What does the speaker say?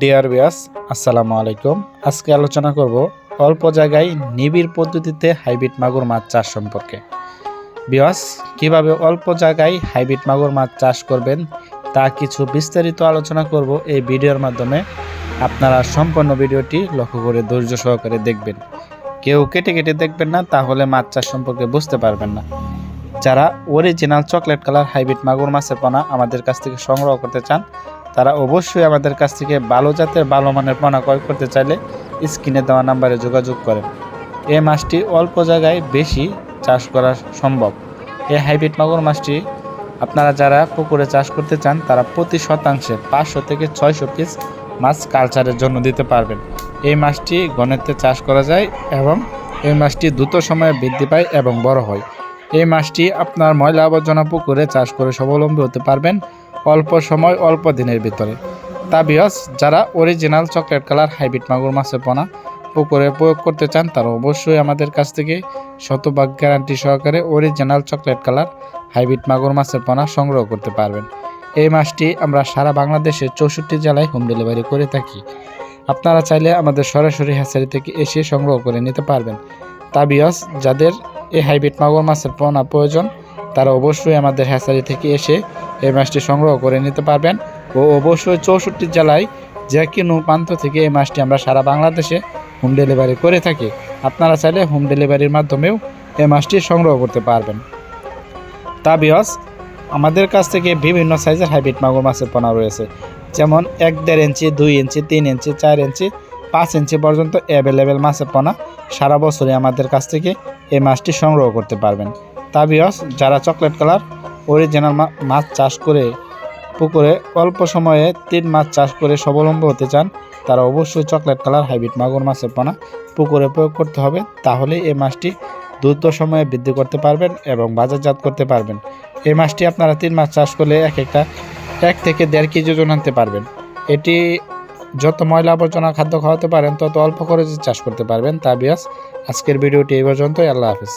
Deer বিয়াস আসসালামু আলাইকুম। আজকে আলোচনা করব অল্প জায়গায় নিবিড় পদ্ধতিতে হাইব্রিড মাগুর মাছ চাষ সম্পর্কে। বিয়াস কীভাবে অল্প জায়গায় হাইব্রিড মাগুর মাছ চাষ করবেন তা কিছু বিস্তারিত আলোচনা করব এই ভিডিওর মাধ্যমে। আপনারা সম্পূর্ণ ভিডিওটি লক্ষ্য করে ধৈর্য সহকারে দেখবেন। কেউ কেটে কেটে দেখবেন না, তাহলে মাছ চাষ সম্পর্কে বুঝতে পারবেন না। যারা অরিজিনাল চকলেট কালার হাইব্রিড মাগুর মাছের পোনা আমাদের কাছ থেকে সংগ্রহ করতে চান তারা অবশ্যই আমাদের কাছ থেকে ভালো জাতের, ভালো মানের পোনা ক্রয় করতে চাইলে স্ক্রিনে দেওয়া নাম্বারে যোগাযোগ করেন। এই মাছটি অল্প জায়গায় বেশি চাষ করা সম্ভব। এই হাইব্রিড মাগুর মাছটি আপনারা যারা পুকুরে চাষ করতে চান, তারা প্রতি শতাংশে পাঁচশো থেকে ছয়শো পিস মাছ কালচারের জন্য দিতে পারবেন। এই মাছটি গণেতে চাষ করা যায় এবং এই মাছটি দ্রুত সময়ে বৃদ্ধি পায় এবং বড় হয়। এই মাছটি আপনার ময়লা আবর্জনা পুকুরে চাষ করে স্বাবলম্বী হতে পারবেন। অল্প সময় অল্প দিনের ভিতরে। তা বিহস, যারা অরিজিনাল চকলেট কালার হাইব্রিড মাগুর মাছের পোনা, পুকুরে প্রয়োগ করতে চান, তারা অবশ্যই আমাদের কাছ থেকে শতভাগ গ্যারান্টি সহকারে অরিজিনাল চকলেট কালার হাইব্রিড মাগুর মাছের পোনা সংগ্রহ করতে পারবেন। এই মাছটি আমরা সারা বাংলাদেশের চৌষট্টি জেলায় হোম ডেলিভারি করে থাকি। আপনারা চাইলে আমাদের সরাসরি হ্যাচারি থেকে এসে সংগ্রহ করে নিতে পারবেন। তা বিয়স যাদের এই হাইব্রিড মাগুর মাছের পোনা প্রয়োজন তারা অবশ্যই আমাদের হ্যাচারি থেকে এসে এই মাছটি সংগ্রহ করে নিতে পারবেন ও অবশ্যই চৌষট্টি জেলায় যে কোনো প্রান্ত থেকে এই মাছটি আমরা সারা বাংলাদেশে হোম ডেলিভারি করে থাকি। আপনারা চাইলে হোম ডেলিভারির মাধ্যমেও এই মাছটি সংগ্রহ করতে পারবেন। তা বিয়স, আমাদের কাছ থেকে বিভিন্ন সাইজের হাইব্রিড মাগুর মাছের পোনা রয়েছে। যেমন এক দেড় ইঞ্চি, দুই ইঞ্চি, তিন ইঞ্চি, চার ইঞ্চি, পাঁচ ইঞ্চি পর্যন্ত অ্যাভেলেবেল মাছের পোনা সারা বছরই আমাদের কাছ থেকে এই মাছটি সংগ্রহ করতে পারবেন। তা বিয়স যারা চকলেট কালার অরিজিনাল মাছ চাষ করে পুকুরে অল্প সময়ে তিন মাছ চাষ করে স্বাবলম্বী হতে চান, তারা অবশ্যই চকলেট কালার হাইব্রিড মাগুর মাছের পোনা পুকুরে প্রয়োগ করতে হবে। তাহলে এই মাছটি দ্রুত সময়ে বৃদ্ধি করতে পারবেন এবং বাজারজাত করতে পারবেন। এই মাছটি আপনারা তিন মাছ চাষ করলে এক একটা এক থেকে দেড় কেজি ওজন আনতে পারবেন। এটি যত ময়লা আবর্জনা খাদ্য খাওয়াতে পারেন, তত অল্প খরচে চাষ করতে পারবেন। তা বিয়াস আজকের ভিডিওটি এই পর্যন্তই। আল্লাহ হাফিজ।